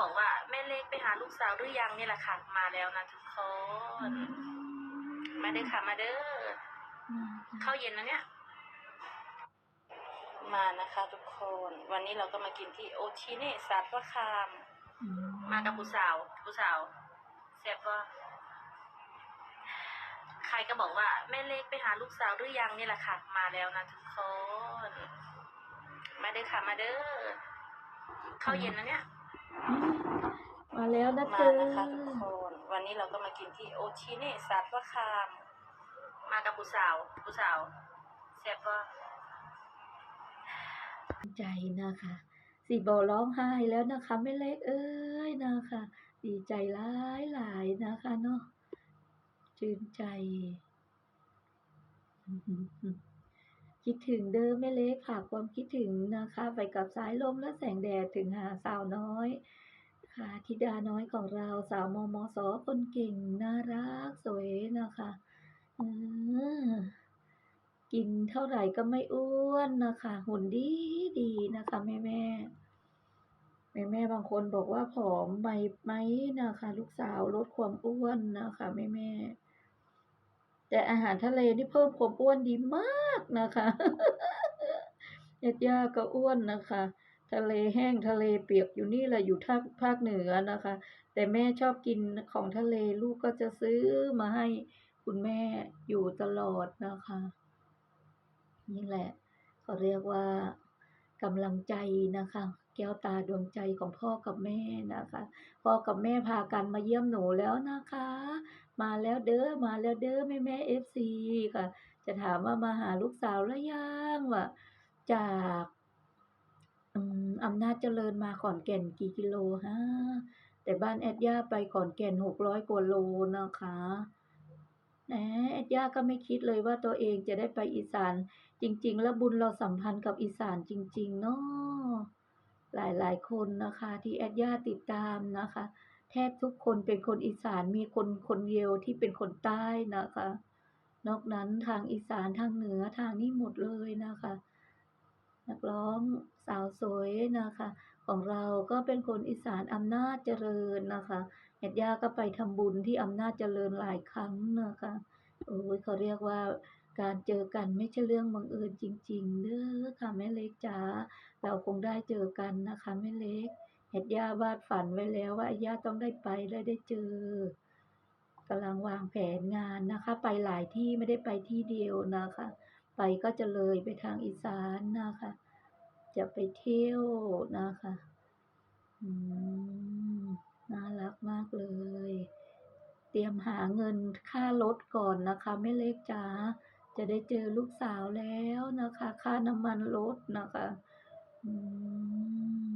บอกว่าแม่เล็กไปหาลูกสาวหรือยังนี่แหละค่ะ มาแล้วนะทุกคน มาเด้อค่ะมาเด้อข้าวเย็นนะเนี่ย มานะคะทุกคน วันนี้เราก็มากินที่โอชิเนะสัตว์วะคาม มากับผู้สาวผู้สาวแซ่บว่าใครก็บอกว่าแม่เล็กไปหาลูกสาวหรือยังนี่แหละค่ะ มาแล้วนะทุกคน มาเด้อค่ะมาเด้อข้าวเย็นนะเนี่ย มาแล้วนะมาเธอนะคะทุกคนวันนี้เราก็มากินที่โอชิเนะสัตว์วะคาม มากับผู้สาวผู้สาวแซ่บว่าใจนะคะสีบอร้องไห้แล้วนะคะไม่เล็กเอ้ยนะคะ ดีใจหลายหลายนะคะเนาะชื่นใจ คิดถึงเด้อแม่เล็กฝากความคิดถึงนะคะ ไปกับสายลมและแสงแดดถึงหาสาวน้อยค่ะธิดาน้อยของเราสาวมมสคนเก่งน่ารักสวยนะคะกินเท่าไหร่ก็ไม่อ้วนนะคะ หุ่นดีดีนะคะ แม่แม่แม่แม่บางคนบอกว่าผอมไปไหมนะคะ ลูกสาวลดความอ้วนนะคะ แม่แม่ แต่อาหารทะเลนี่เพิ่มความอ้วนดีมากนะคะญาติย่าก็อ้วนนะคะ ทะเลแห้งทะเลเปียกอยู่นี่แหละอยู่ทางภาคเหนือนะคะ แต่แม่ชอบกินของทะเลลูกก็จะซื้อมาให้คุณแม่อยู่ตลอดนะคะ นี่แหละเขาเรียกว่ากำลังใจนะคะ แก้วตาดวงใจของพ่อกับแม่นะคะ พ่อกับแม่พากันมาเยี่ยมหนูแล้วนะคะ มาแล้วเด้อมาแล้วเด้อแม่แม่เอฟซีค่ะ จะถามว่ามาหาลูกสาวแล้วยังวะจากอำนาจเจริญมาขอนแก่นกี่กิโลฮะแต่บ้านแอดย่าไปขอนแก่นหกร้อยกว่าโลนะคะแหมแอดย่าก็ไม่คิดเลยว่าตัวเองจะได้ไปอีสาน จริง ๆ แล้วบุญเราสัมพันธ์กับอีสานจริง ๆ เนาะหลายๆคนนะคะ ที่แอดย่าติดตามนะคะ แทบทุกคนเป็นคนอีสานมีคนคนเดียวที่เป็นคนใต้นะคะ นอกนั้นทางอีสานทางเหนือทางนี้หมดเลยนะคะ นักร้องสาวสวยนะคะ ของเราก็เป็นคนอีสานอำนาจเจริญนะคะแอดย่าก็ไปทำบุญที่อำนาจเจริญหลายครั้งนะคะโอ้ยเขาเรียกว่าการเจอกันไม่ใช่เรื่องบังเอิญจริงๆเด้อค่ะแม่เล็กจ๋าเราคงได้เจอกันนะคะแม่เล็ก แอดย่าวาดฝันไว้แล้วว่าย่าต้องได้ไปและได้เจอกำลังวางแผนงานนะคะ ไปหลายที่ไม่ได้ไปที่เดียวนะคะ ไปก็จะเลยไปทางอีสานนะคะ จะไปเที่ยวนะคะอืมน่ารักมากเลย เตรียมหาเงินค่ารถก่อนนะคะแม่เล็กจ๋าจะได้เจอลูกสาวแล้วนะคะ ค่าน้ำมันรถนะคะอืม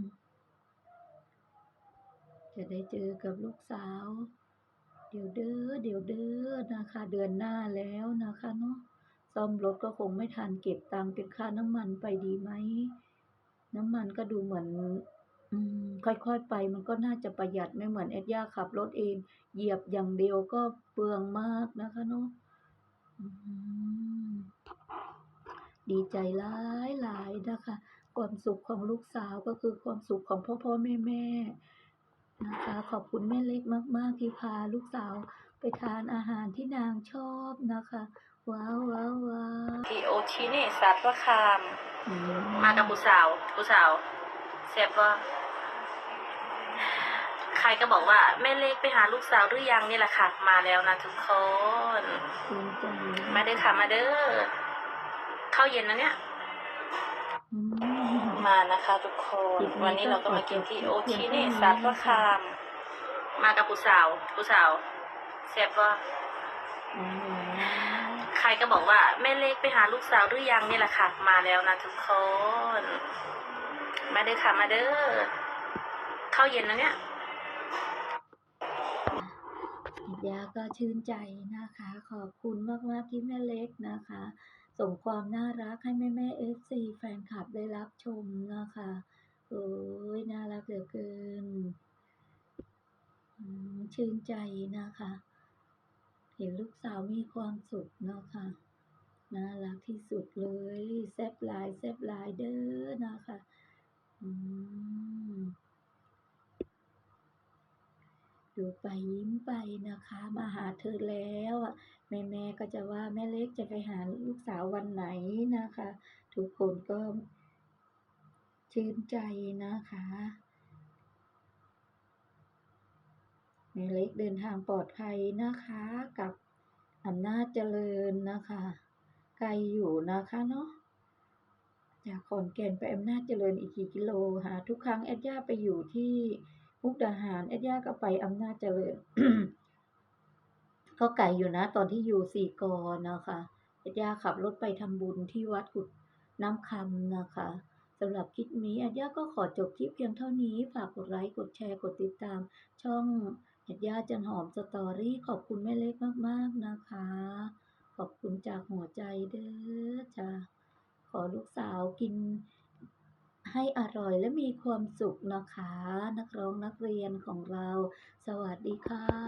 จะได้เจอกับลูกสาว เดี๋ยวเด้อเดี๋ยวเด้อนะคะ เดือนหน้าแล้วนะคะเนาะซ่อมรถก็คงไม่ทันเก็บตังค์เป็นค่าน้ำมันไปดีไหม น้ำมันก็ดูเหมือนอค่อยๆไปมันก็น่าจะประหยัดไม่เหมือนแอดย่าขับรถเอง เหยียบอย่างเดียวก็เปลืองมากนะคะเนาะอืมดีใจหลายหลายๆนะคะ ความสุขของลูกสาวก็คือความสุขของพ่อพ่อแม่แม่ นะคะ ขอบคุณแม่เล็กมาก ๆ ที่พาลูกสาวไปทานอาหารที่นางชอบนะคะ ว้าวว้าวว้าวที่โอชิเนะสัตว์วะคาม อืมากับผู้สาวผู้สาวแซ่บว่า ใครก็บอกว่าแม่เล็กไปหาลูกสาวหรือยังนี่แหละค่ะ มาแล้วนะทุกคน ภูมิใจมาเด้อค่ะมาเด้อข้าวเย็นนะเนี่ย อืม มานะคะทุกคนคลิปนี้วันนี้เราก็มากินที่ก็โอขอจบชิเพียเนะงเท่านี้สัตว์วะคาม มากับผู้สาวผู้สาวแซ่บว่าอ๋อใครก็บอกว่าแม่เล็กไปหาลูกสาวหรือยังนี่แหละค่ะ มาแล้วนะทุกคน มาเด้อค่ะมาเด้อข้าวเย็นนะเนี่ยยาก็ชื่นใจนะคะ ขอบคุณมากๆที่แม่เล็กนะคะ ส่งความน่ารักให้แม่แม่เอฟซีแฟนคลับได้รับชมนะคะ โอ้ยน่ารักเหลือเกินอืม ชื่นใจนะคะ เห็นลูกสาวมีความสุขเนาะค่ะน่ารักที่สุดเลยแซบหลายแซบหลายเด้อนะคะดูไปยิ้มไปนะคะ มาหาเธอแล้วอะแม่ๆก็จะว่าแม่เล็กจะไปหาลูกสาววันไหนนะคะ ทุกคนก็ชื่นใจนะคะ แม่เล็กเดินทางปลอดภัยนะคะกับอำนาจเจริญนะคะ ไกลอยู่นะคะเนาะจากขอนแก่นไปอำนาจเจริญอีกกี่กิโลหาทุกครั้งแอดย่าไปอยู่ที่มุกดาหารแอดย่าก็ไปอำนาจเจริญก็ไกลอยู่นะ ตอนที่อยู่สี่กอนะคะแอดย่าขับรถไปทำบุญที่วัดกุดน้ำคำนะคะสำหรับคลิปนี้แอดย่าก็ขอจบคลิปเพียงเท่านี้ฝากกดไลค์กดแชร์กดติดตามช่อง แอดย่าจันหอมสตอรี่ขอบคุณแม่เล็กมากๆนะคะ ขอบคุณจากหัวใจเด้อจ้าขอลูกสาวกินให้อร่อยและมีความสุขนะคะ นักร้องนักเรียนของเรา สวัสดีค่ะ